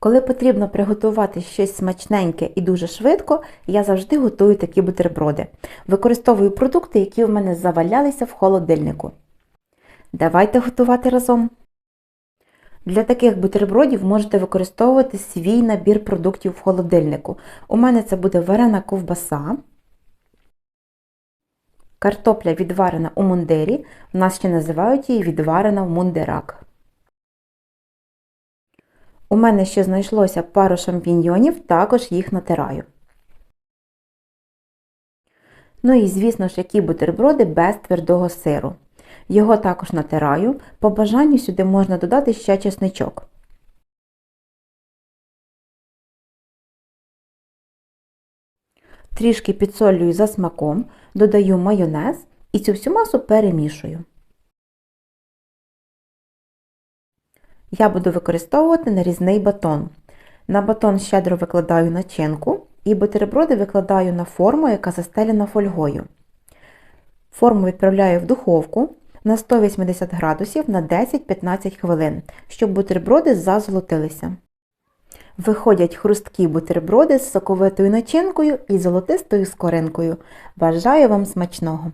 Коли потрібно приготувати щось смачненьке і дуже швидко, я завжди готую такі бутерброди. Використовую продукти, які в мене завалялися в холодильнику. Давайте готувати разом. Для таких бутербродів можете використовувати свій набір продуктів в холодильнику. У мене це буде варена ковбаса, картопля відварена у мундирі, в нас ще називають її відварена в мундирак. У мене ще знайшлося пару шампіньйонів, також їх натираю. Ну і, звісно ж, які бутерброди без твердого сиру. Його також натираю. По бажанню сюди можна додати ще чесничок. Трішки підсолюю за смаком, додаю майонез і цю всю масу перемішую. Я буду використовувати нарізний батон. На батон щедро викладаю начинку і бутерброди викладаю на форму, яка застелена фольгою. Форму відправляю в духовку на 180 градусів на 10-15 хвилин, щоб бутерброди зазолотилися. Виходять хрусткі бутерброди з соковитою начинкою і золотистою скоринкою. Бажаю вам смачного!